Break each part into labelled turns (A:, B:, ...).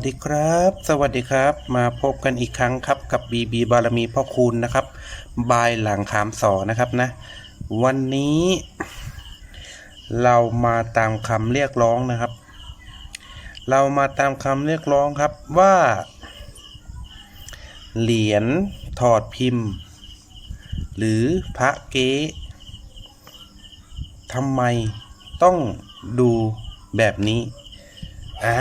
A: สวัสดีครับ สวัสดีครับ มาพบกันอีกครั้งครับกับบีบีบารมีพ่อคูณนะครับ บายหลังขามสอนะครับนะ วันนี้ เรามาตามคำเรียกร้องนะครับ เรามาตามคำเรียกร้องครับว่า เหรียญถอดพิมพ์ หรือพระเก๊ทำไมต้องดูแบบนี้ อ่า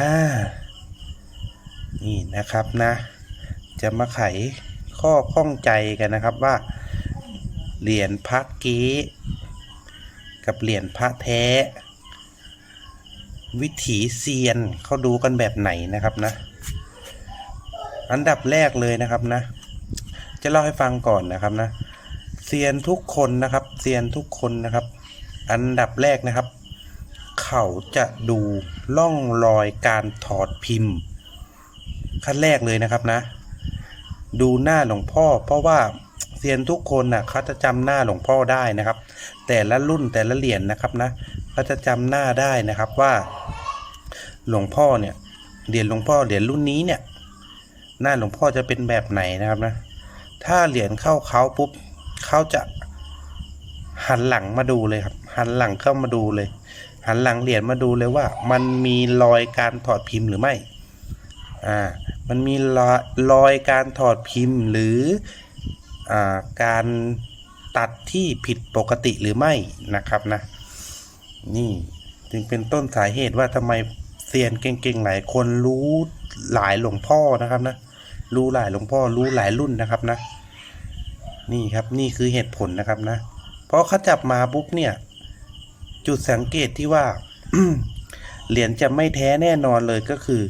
A: นี่นะครับนะ จะมาไขข้อข้องใจกันนะครับว่า เหรียญพระเก๊กับเหรียญพระแท้ วิถีเซียนเขาดูกันแบบไหนนะครับนะ อันดับแรกเลยนะครับนะ จะเล่าให้ฟังก่อนนะครับนะเซียนทุกคนนะครับเซียนทุกคนนะครับ อันดับแรกนะครับ เขาจะดูล่องรอยการถอดพิมพ์ ขั้นแรกเลยนะครับนะ ดูหน้าหลวงพ่อ เพราะว่าเซียนทุกคนน่ะเขาจะจำหน้าหลวงพ่อได้นะครับ แต่ละรุ่นแต่ละเหรียญนะครับนะเขาจะจำหน้าได้นะครับว่า หลวงพ่อเนี่ยเหรียญหลวงพ่อเหรียญรุ่นนี้เนี่ย หน้าหลวงพ่อจะเป็นแบบไหนนะครับนะ ถ้าเหรียญเข้าเขาปุ๊บเขาจะหันหลังมาดูเลยครับ หันหลังเข้ามาดูเลย หันหลังเหรียญมาดูเลยว่า มันมีรอยการถอดพิมพ์หรือไม่ อ่ามันมีรอยรอยการถอดพิมพ์หรืออ่าการตัดที่ผิดปกติหรือไม่นะครับนะ นี่จึงเป็นต้นสาเหตุว่าทำไมเซียนเก่งๆหลายคนรู้หลายหลวงพ่อนะครับนะรู้หลายหลวงพ่อรู้หลายรุ่นนะครับนะ นี่ครับนี่คือเหตุผลนะครับนะเพราะเขาจับมาปุ๊บเนี่ย จุดสังเกตที่ว่าเหรียญจะไม่แท้แน่นอนเลยก็คือ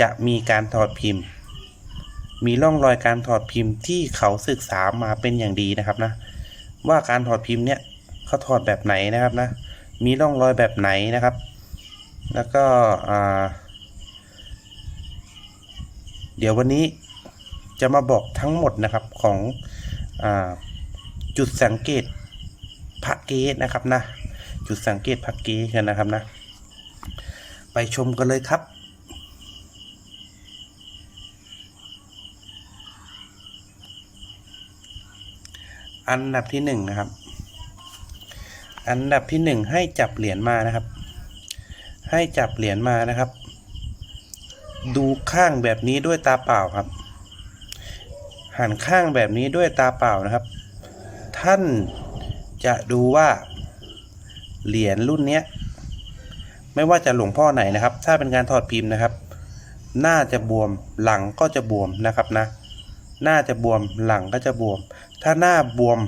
A: จะมีการถอดพิมพ์ มีร่องรอยการถอดพิมพ์ที่เขาศึกษามาเป็นอย่างดีนะครับนะ ว่าการถอดพิมพ์เนี่ยเขาถอดแบบไหนนะครับนะ มีร่องรอยแบบไหนนะครับ แล้วก็เดี๋ยววันนี้จะมาบอกทั้งหมดนะครับของอจุดสังเกตพระเกตนะครับนะ จุดสังเกตพระเกตกันนะครับนะ ไปชมกันเลยครับ อันดับที่หนึ่งนะครับ อันดับที่หนึ่งให้จับเหรียญมานะครับ ให้จับเหรียญมานะครับ ดูข้างแบบนี้ด้วยตาเปล่าครับ หันข้างแบบนี้ด้วยตาเปล่านะครับ ท่านจะดูว่า เหรียญรุ่นเนี้ย ไม่ว่าจะหลวงพ่อไหนนะครับ ถ้าเป็นการถอดพิมพ์นะครับ หน้าจะบวมหลังก็จะบวมนะครับนะหน้าจะบวมหลังก็จะบวม ถ้าหน้าบวม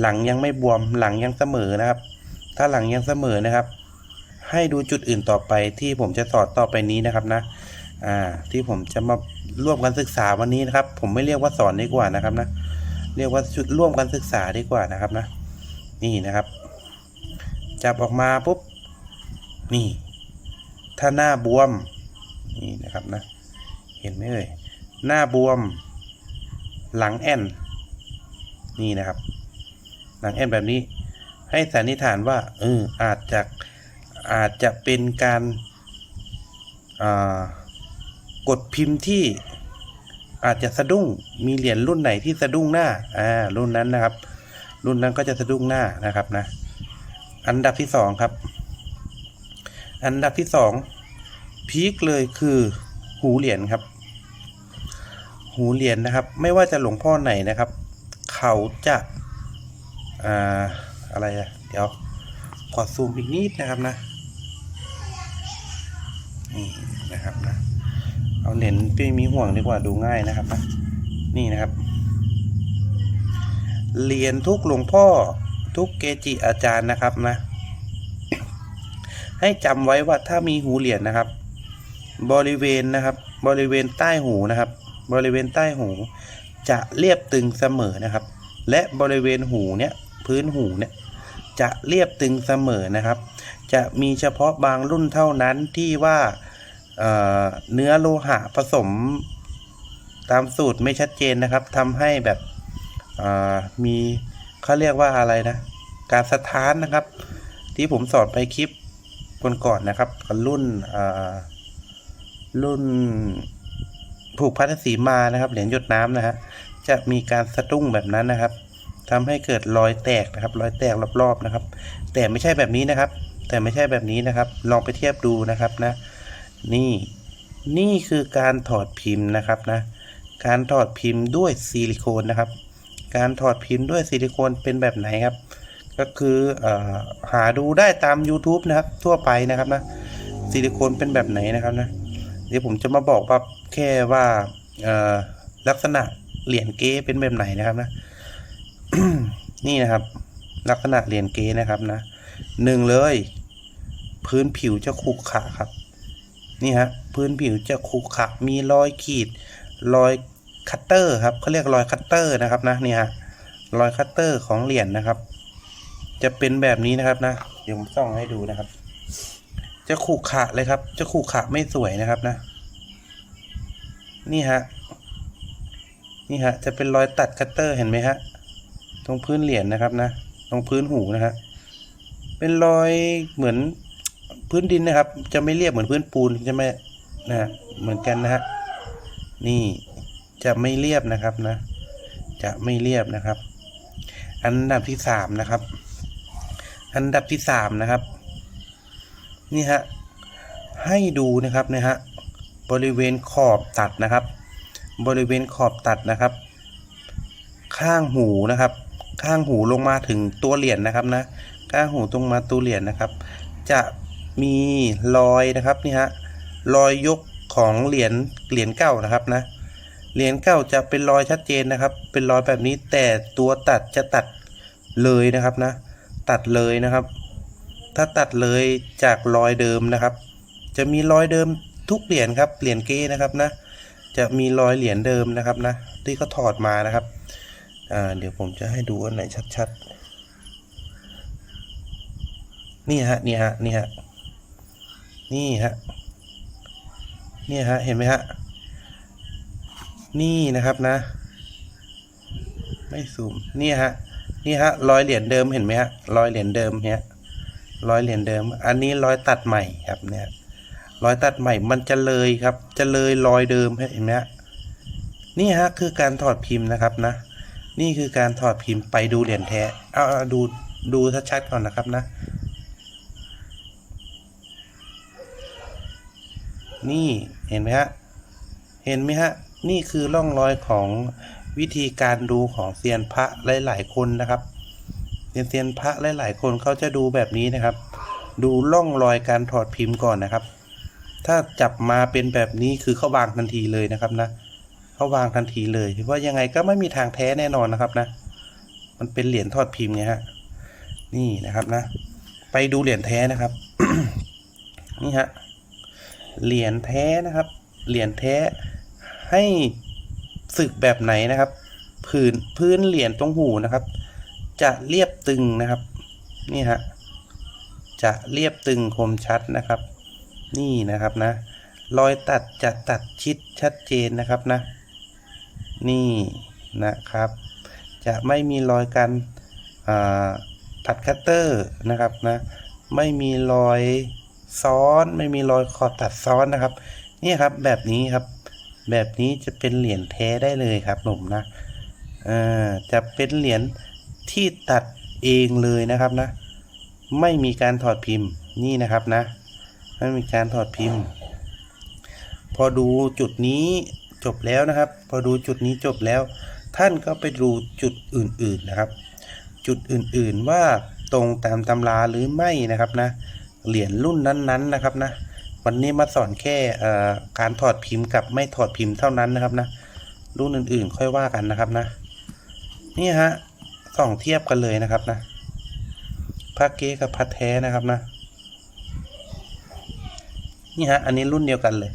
A: หลังยังไม่บวมหลังยังเสมอนะครับ ถ้าหลังยังเสมอนะครับ ให้ดูจุดอื่นต่อไปที่ผมจะสอนต่อไปนี้นะครับนะอ่าที่ผมจะมาร่วมกันศึกษาวันนี้นะครับ ผมไม่เรียกว่าสอนดีกว่านะครับนะเรียกว่าชุดร่วมกันศึกษาดีกว่านะครับนะ นี่นะครับ จับออกมาปุ๊บนี่ ถ้าหน้าบวม นี่นะครับนะ เห็นไหมเอ่ยหน้าบวม หลังแอน นี่นะครับหลังแอนแบบนี้ ให้สันนิษฐานว่าเอออาจจะอาจจะเป็นการากดพิมพ์ที่อาจจะสะดุ้งมีเหรียญรุ่นไหนที่สะดุ้งหน้าอ่ารุ่นนั้นนะครับ รุ่นนั้นก็จะสะดุ้งหน้านะครับนะ อันดับที่สองครับ อันดับที่สองพีคเลยคือหูเหรียญครับ หูเหรียญนะครับ ไม่ว่าจะหลวงพ่อไหนนะครับ เขาจะอ่าอะไรอะเดี๋ยวขอซูมอีกนิดนะครับนะนี่นะครับนะเอาเหรียญไม่มีห่วงดีกว่าดูง่ายนะครับนะนี่นะครับ เรียญทุกหลวงพ่อทุกเกจิอาจารย์นะครับนะ ให้จำไว้ว่าถ้ามีหูเหรียญนะครับ บริเวณนะครับ บริเวณใต้หูนะครับ บริเวณใต้หู จะเรียบตึงเสมอนะครับ และบริเวณหูเนี่ยพื้นหูเนี่ยจะเรียบตึงเสมอนะครับ จะมีเฉพาะบางรุ่นเท่านั้นที่ว่าเเนื้อโลหะผสมตามสูตรไม่ชัดเจนนะครับทำให้แบบมีเขาเรียกว่าอะไรนะ การสะท้านนะครับ ที่ผมสอนไปคลิปก่อนๆนะครับรุ่นรุ่น ผูกพัทสีมานะครับ เหรียญหยดน้ำนะฮะจะมีการสะดุ้งแบบนั้นนะครับทำให้เกิดรอยแตกนะครับ รอยแตกรอบๆนะครับ แต่ไม่ใช่แบบนี้นะครับ แต่ไม่ใช่แบบนี้นะครับ ลองไปเทียบดูนะครับนะ นี่นี่คือการถอดพิมพ์นะครับนะ การถอดพิมพ์ด้วยซิลิโคนนะครับ การถอดพิมพ์ด้วยซิลิโคนเป็นแบบไหนครับ ก็คือเออหาดูได้ตาม YouTube นะครับ ทั่วไปนะครับนะซิลิโคนเป็นแบบไหนนะครับนะเดี๋ยวผมจะมาบอกว่า แค่ว่าลักษณะเหรียญเก๊เป็นแบบไหนนะครับนะ นี่นะครับ ลักษณะเหรียญเก๊นะครับนะหนึ่งเลย พื้นผิวจะขรุขระครับ นี่ฮะพื้นผิวจะขรุขระมีรอยขีด รอยคัตเตอร์ครับเขาเรียกรอยคัตเตอร์นะครับนะนี่ฮะรอยคัตเตอร์ของเหรียญนะครับ จะเป็นแบบนี้นะครับนะเดี๋ยวผมส่องให้ดูนะครับ จะขรุขระเลยครับ จะขรุขระไม่สวยนะครับนะ นี่ฮะ นี่ฮะ จะเป็นรอยตัดคัตเตอร์เห็นไหมฮะ ตรงพื้นเหรียญนะครับนะ ตรงพื้นหูนะฮะ เป็นรอยเหมือนพื้นดินนะครับ จะไม่เรียบเหมือนพื้นปูนใช่ไหมนะฮะเหมือนกันนะฮะ นี่จะไม่เรียบนะครับนะ จะไม่เรียบนะครับ อันดับที่สามนะครับ อันดับที่สามนะครับ นี่ฮะ ให้ดูนะครับนะฮะ บริเวณขอบตัดนะครับ บริเวณขอบตัดนะครับ ข้างหูนะครับ ข้างหูลงมาถึงตัวเหรียญนะครับนะข้างหูตรงมาตัวเหรียญนะครับ จะมีรอยนะครับนี่ฮะรอยยกของเหรียญเหรียญเก่านะครับนะเหรียญเก่าจะเป็นรอยชัดเจนนะครับ เป็นรอยแบบนี้แต่ตัวตัดจะตัดเลยนะครับนะ ตัดเลยนะครับ ถ้าตัดเลยจากรอยเดิมนะครับ จะมีรอยเดิม ทุกเหรียญครับ เหรียญเก้นะครับนะ จะมีรอยเหรียญเดิมนะครับนะ ที่เขาถอดมานะครับ อ่า เดี๋ยวผมจะให้ดูอันไหนชัดๆ นี่ฮะ นี่ฮะ นี่ฮะ นี่ฮะ นี่ฮะ เห็นไหมฮะ นี่นะครับนะ ไม่ซูม นี่ฮะ นี่ฮะ รอยเหรียญเดิมเห็นไหมฮะ รอยเหรียญเดิมเนี้ยรอยเหรียญเดิม อันนี้รอยตัดใหม่ครับเนี่ย รอยตัดใหม่มันจะเลยครับ จะเลยรอยเดิมเห็นไหมฮะนี่ฮะคือการถอดพิมพ์นะครับนะ นี่คือการถอดพิมพ์ไปดูเหรียญแท้เอาเอาดูดูชัดๆก่อนนะครับนะ นี่เห็นไหมฮะเห็นไหมฮะนี่คือร่องรอยของวิธีการดูของเซียนพระหลาย ๆ คนนะครับเซียนเซียนพระหลาย ๆ คนเขาจะดูแบบนี้นะครับ ดูร่องรอยการถอดพิมพ์ก่อนนะครับ ถ้าจับมาเป็นแบบนี้คือเขาวางทันทีเลยนะครับนะเขาวางทันทีเลยเพราะยังไงก็ไม่มีทางแท้แน่นอนนะครับนะ มันเป็นเหรียญทอดพิมพ์ไงฮะ นี่นะครับนะ ไปดูเหรียญแท้นะครับ นี่ฮะ เหรียญแท้นะครับ เหรียญแท้ให้สึกแบบไหนนะครับพื้นพื้นเหรียญตรงหูนะครับ จะเรียบตึงนะครับ นี่ฮะ จะเรียบตึงคมชัดนะครับ นี่นะครับนะ รอยตัดจะตัดชิดชัดเจนนะครับนะ นี่นะครับ จะไม่มีรอยการตัดคัตเตอร์นะครับนะ ไม่มีรอยซ้อนไม่มีรอยขอบตัดซ้อนนะครับ นี่ครับแบบนี้ครับ แบบนี้จะเป็นเหรียญแท้ได้เลยครับผมนะจะเป็นเหรียญที่ตัดเองเลยนะครับนะ ไม่มีการถอดพิมพ์นี่นะครับนะ ไม่มีการถอดพิมพ์ พอดูจุดนี้จบแล้วนะครับ พอดูจุดนี้จบแล้ว ท่านก็ไปดูจุดอื่นๆนะครับ จุดอื่นๆว่าตรงตามตำราหรือไม่นะครับนะเหรียญรุ่นนั้นๆนะครับนะวันนี้มาสอนแค่การถอดพิมพ์กับไม่ถอดพิมพ์เท่านั้นนะครับนะรุ่นอื่นๆ ค่อยว่ากันนะครับนะ นี่ฮะส่องเทียบกันเลยนะครับนะพระเก๊กับพระแท้นะครับนะ นี่ฮะ อันนี้รุ่นเดียวกันเลย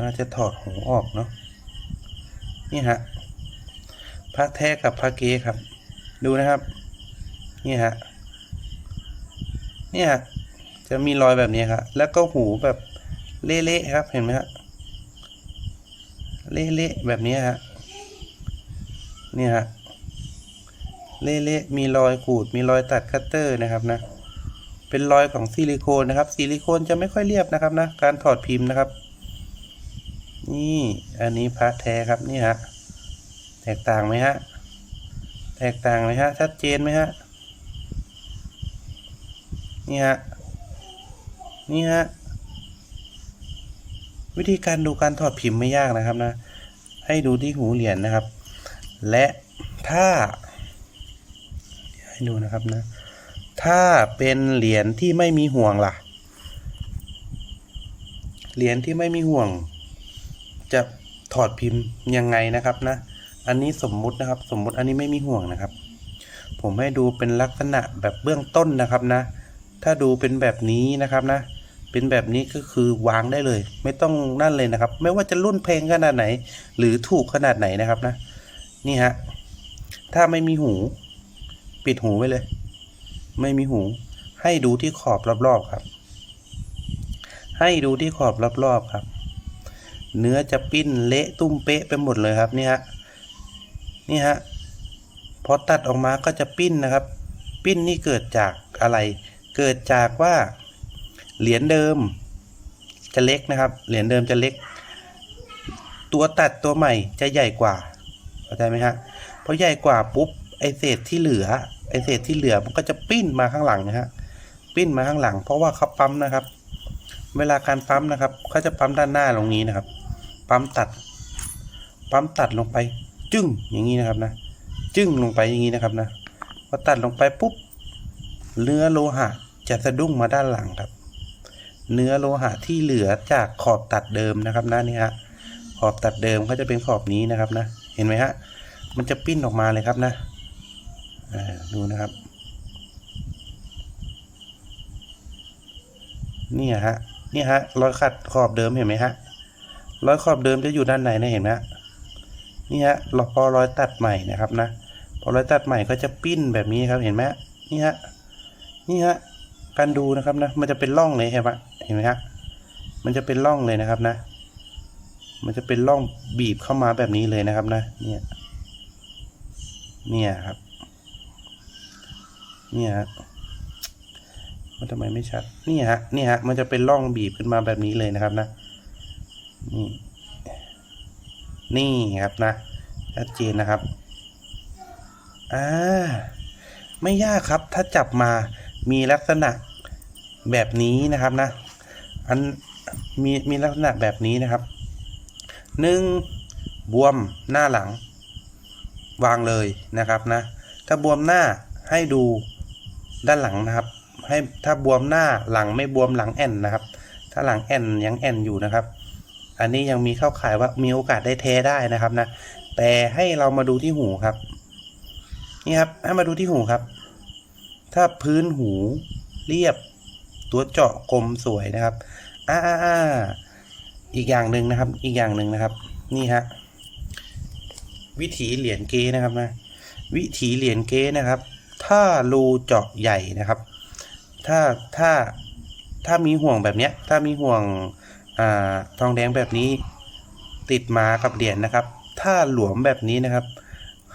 A: น่าจะถอดหูออกเนาะ นี่ฮะพระแท้กับพระเก๊ครับ ดูนะครับ นี่ฮะ นี่ยจะมีรอยแบบนี้ครับ แล้วก็หูแบบเละๆครับ เห็นไหมฮะ เละๆแบบนี้ฮะ นี่ฮะ เละๆมีรอยขูด มีรอยตัดคัตเตอร์นะครับนะ เป็นรอยของซิลิโคนนะครับ ซิลิโคนจะไม่ค่อยเรียบนะครับนะ การถอดพิมพ์นะครับ นี่ อันนี้พระแท้ครับนี่ฮะ แตกต่างไหมฮะ แตกต่างไหมฮะ ชัดเจนไหมฮะ นี่ฮะ นี่ฮะ วิธีการดูการถอดพิมพ์ไม่ยากนะครับนะ ให้ดูที่หูเหรียญนะครับ และถ้า ให้ดูนะครับนะ ถ้าเป็นเหรียญที่ไม่มีห่วงล่ะ เหรียญที่ไม่มีห่วง จะถอดพิมพ์ยังไงนะครับนะ อันนี้สมมุตินะครับ สมมุติอันนี้ไม่มีห่วงนะครับ ผมให้ดูเป็นลักษณะแบบเบื้องต้นนะครับนะ ถ้าดูเป็นแบบนี้นะครับนะเป็นแบบนี้ก็คือวางได้เลย ไม่ต้องนั่นเลยนะครับ ไม่ว่าจะรุ่นเพลงขนาดไหน หรือถูกขนาดไหนนะครับนะ นี่ฮะ ถ้าไม่มีหู ปิดหูไว้เลย ไม่มีหู ให้ดูที่ขอบรอบๆครับ ให้ดูที่ขอบรอบๆครับ เนื้อจะปิ้นเละตุ้มเป๊ะไปหมดเลยครับนี่ฮะนี่ฮะพอตัดออกมาก็จะปิ้นนะครับ ปิ้นนี่เกิดจากอะไร เกิดจากว่า เหรียญเดิม จะเล็กนะครับ เหรียญเดิมจะเล็ก ตัวตัดตัวใหม่จะใหญ่กว่าเข้าใจไหมฮะพอใหญ่กว่าปุ๊บ ไอเศษที่เหลือ ไอเศษที่เหลือมันก็จะปิ้นมาข้างหลังนะฮะปิ้นมาข้างหลัง เพราะว่าเขาปั๊มนะครับ เวลาการปั๊มนะครับเขาจะปั๊มด้านหน้าตรงนี้นะครับ ปั๊มตัด ปั๊มตัดลงไป จึ้งอย่างนี้นะครับนะ จึ้งลงไปอย่างนี้นะครับนะพอตัดลงไปปุ๊บเนื้อโลหะจะสะดุ้งมาด้านหลังครับ เนื้อโลหะที่เหลือจากขอบตัดเดิมนะครับนะนี่ฮะขอบตัดเดิมก็จะเป็นขอบนี้นะครับนะ เห็นไหมฮะ มันจะปิ้นออกมาเลยครับนะ ดูนะครับ นี่ฮะ นี่ฮะรอยขัดขอบเดิมเห็นไหมฮะรอยขอบเดิมจะอยู่ด้านไหนนะเห็นไหมฮะนี่ฮะรอพอรอยตัดใหม่นะครับนะพอรอยตัดใหม่ก็จะปิ้นแบบนี้ครับเห็นไหมนี่ฮะนี่ฮะการดูนะครับนะ มันจะเป็นร่องเลยเห็นไหมเห็นไหมฮะมันจะเป็นร่องเลยนะครับนะ มันจะเป็นร่องบีบเข้ามาแบบนี้เลยนะครับนะ เนี่ย เนี่ยครับ นี่ฮะมันทำไมไม่ชัด นี่ฮะ นี่ฮะ มันจะเป็นร่องบีบขึ้นมาแบบนี้เลยนะครับนะ นี่ นี่ครับนะ ชัดเจนนะครับ อ่า ไม่ยากครับ ถ้าจับมา มีลักษณะแบบนี้นะครับนะ อัน มี มีลักษณะแบบนี้นะครับ หนึ่งบวมหน้าหลัง วางเลยนะครับนะ ถ้าบวมหน้าให้ดู ด้านหลังนะครับ ให้ถ้าบวมหน้าหลังไม่บวมหลังแอนนะครับ ถ้าหลังแอนยังแอนอยู่นะครับ อันนี้ยังมีเข้าข่ายว่ามีโอกาสได้เทได้นะครับนะ แต่ให้เรามาดูที่หูครับ นี่ครับให้มาดูที่หูครับ ถ้าพื้นหูเรียบตัวเจาะกลมสวยนะครับอ่าอ่าอ่าอีกอย่างหนึ่งนะครับ อีกอย่างหนึ่งนะครับ นี่ฮะวิถีเหรียญเกนะครับนะ วิถีเหรียญเกนะครับ ถ้ารูเจาะใหญ่นะครับ ถ้าถ้าถ้ามีห่วงแบบเนี้ย ถ้ามีห่วงอทองแดงแบบนี้ ติดมากับเหรียญนะครับ ถ้าหลวมแบบนี้นะครับ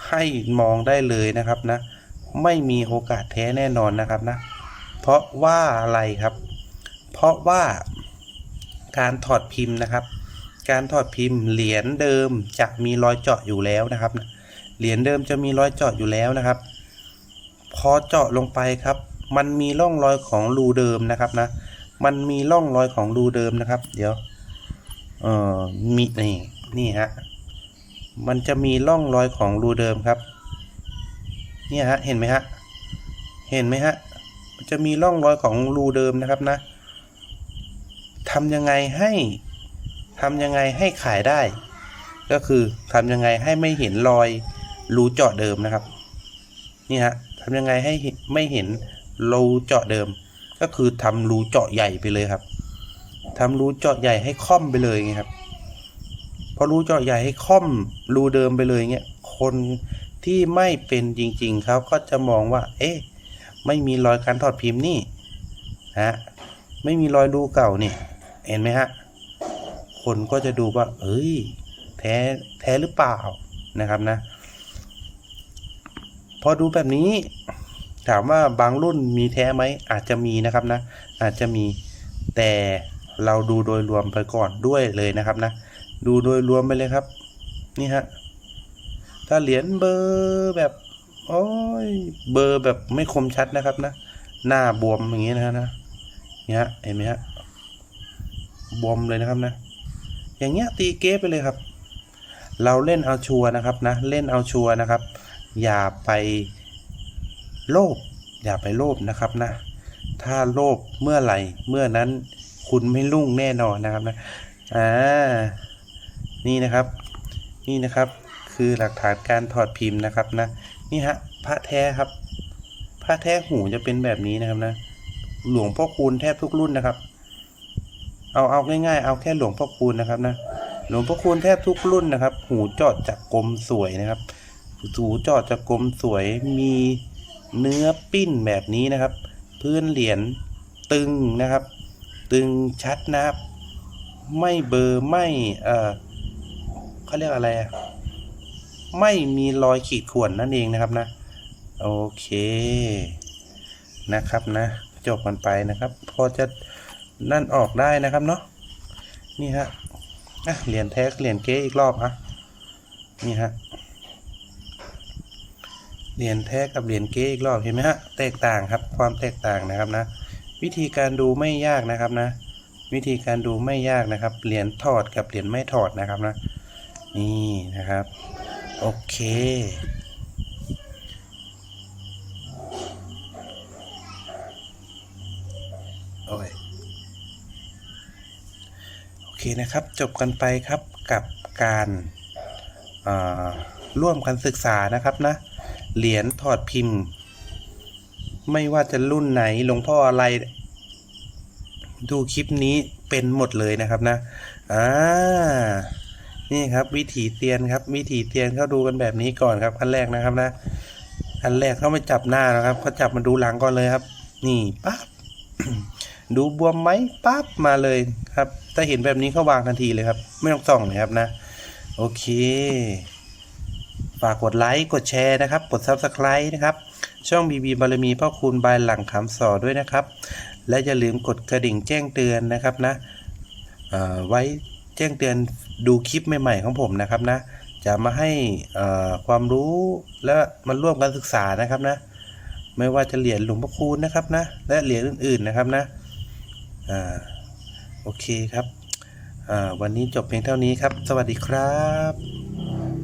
A: ให้มองได้เลยนะครับนะ ไม่มีโอกาสแท้แน่นอนนะครับนะ เพราะว่าอะไรครับ เพราะว่าการถอดพิมพ์นะครับ การถอดพิมพ์เหรียญเดิมจะมีรอยเจาะอยู่แล้วนะครับ เหรียญเดิมจะมีรอยเจาะอยู่แล้วนะครับ พอเจาะลงไปครับ มันมีร่องรอยของรูเดิมนะครับนะ มันมีร่องรอยของรูเดิมนะครับ เดี๋ยว เอ่อ มีนี่นี่ฮะ มันจะมีร่องรอยของรูเดิมครับ เนี่ยฮะ เห็นไหมฮะ เห็นไหมฮะ มันจะมีร่องรอยของรูเดิมนะครับนะทำยังไงให้ทำยังไงให้ขายได้ ก็คือทำยังไงให้ไม่เห็นรอยรูเจาะเดิมนะครับ นี่ฮะ ทำยังไงให้ไม่เห็นรูเจาะเดิม ก็คือทำรูเจาะใหญ่ไปเลยครับทำรูเจาะใหญ่ให้ค่อมไปเลยไงครับพอรูเจาะใหญ่ให้ค่อมรูเดิมไปเลยเงี้ยคนที่ไม่เป็นจริงๆเขาก็จะมองว่า เอ๊ะไม่มีรอยการถอดพิมพ์นี่ฮะไม่มีรอยรูเก่านี่เห็นไหมฮะคนก็จะดูว่า เอ้ยแท้แท้หรือเปล่านะครับนะ พอดูแบบนี้ ถามว่าบางรุ่นมีแท้ไหม อาจจะมีนะครับนะ อาจจะมีแต่เราดูโดยรวมไปก่อนด้วยเลยนะครับนะ ดูโดยรวมไปเลยครับ นี่ฮะ ถ้าเหรียญเบอร์แบบ โอ้ย เบอร์แบบไม่คมชัดนะครับนะ หน้าบวมอย่างนี้นะฮะนะเนี่ยฮะเห็นไหมฮะ บวมเลยนะครับนะ อย่างเงี้ยตีเก๊ไปเลยครับ เราเล่นเอาชัวนะครับนะ เล่นเอาชัวนะครับ อย่าไปโลภอย่าไปโลภนะครับนะ ถ้าโลภเมื่อไหร่เมื่อนั้นคุณไม่รุ่งแน่นอนนะครับนะอ่านี่นะครับ นี่นะครับคือหลักฐานการถอดพิมพ์นะครับนะนี่ฮะพระแท้ครับ พระแท้หูจะเป็นแบบนี้นะครับนะ หลวงพ่อคูณแทบทุกรุ่นนะครับ เอาเอาง่ายๆ เอาแค่หลวงพ่อคูณนะครับนะหลวงพ่อคูณแทบทุกรุ่นนะครับ หูเจอดจากกลมสวยนะครับ หูจอดจากลมสวยมีเนื้อปิ้นแบบนี้นะครับ พื้นเหรียญตึงนะครับ ตึงชัดนะครับ ไม่เบอร์ไม่เอ่อเขาเรียกอะไรอะไม่มีรอยขีดข่วนนั่นเองนะครับนะ โอเคนะครับนะ จบกันไปนะครับ พอจะนั่นออกได้นะครับเนาะนี่ฮะะเหรียญแท้เหรียญเก๊อีกรอบอะนี่ฮะ เหรียญแท้กับเหรียญเก๊อีกรอบเห็นไหมฮะแตกต่างครับความแตกต่างนะครับนะ วิธีการดูไม่ยากนะครับนะ วิธีการดูไม่ยากนะครับเหรียญถอดกับเหรียญไม่ถอดนะครับนะ นี่นะครับ โอเคโอ้ยโอเคนะครับ จบกันไปครับกับการร่วมกันศึกษานะครับนะ เหรียญถอดพิมพ์ ไม่ว่าจะรุ่นไหนหลวงพ่ออะไร ดูคลิปนี้เป็นหมดเลยนะครับนะอ่านี่ครับวิถีเตียนครับ วิถีเตียนเขาดูกันแบบนี้ก่อนครับขั้นแรกนะครับนะขั้นแรกเขาไม่จับหน้านะครับเขาจับมาดูหลังก่อนเลยครับ นี่ปั๊บดูบวมไหมปั๊บมาเลยครับถ้าเห็นแบบนี้เขาวางทันทีเลยครับ ไม่ต้องส่องเลยครับนะ โอเค ฝากกดไลค์กดแชร์นะครับ กด Subscribe นะครับ ช่องบีบีบารมีพ่อคูณบายหลังคำสอด้วยนะครับ และอย่าลืมกดกระดิ่งแจ้งเตือนนะครับนะไว้แจ้งเตือนดูคลิปใหม่ๆของผมนะครับนะ จะมาให้ความรู้และมาร่วมกันศึกษานะครับนะ ไม่ว่าจะเหรียญหลวงพ่อคูณนะครับนะ และเหรียญอื่นๆนะครับนะโอเคครับวันนี้จบเพียงเท่านี้ครับ สวัสดีครับ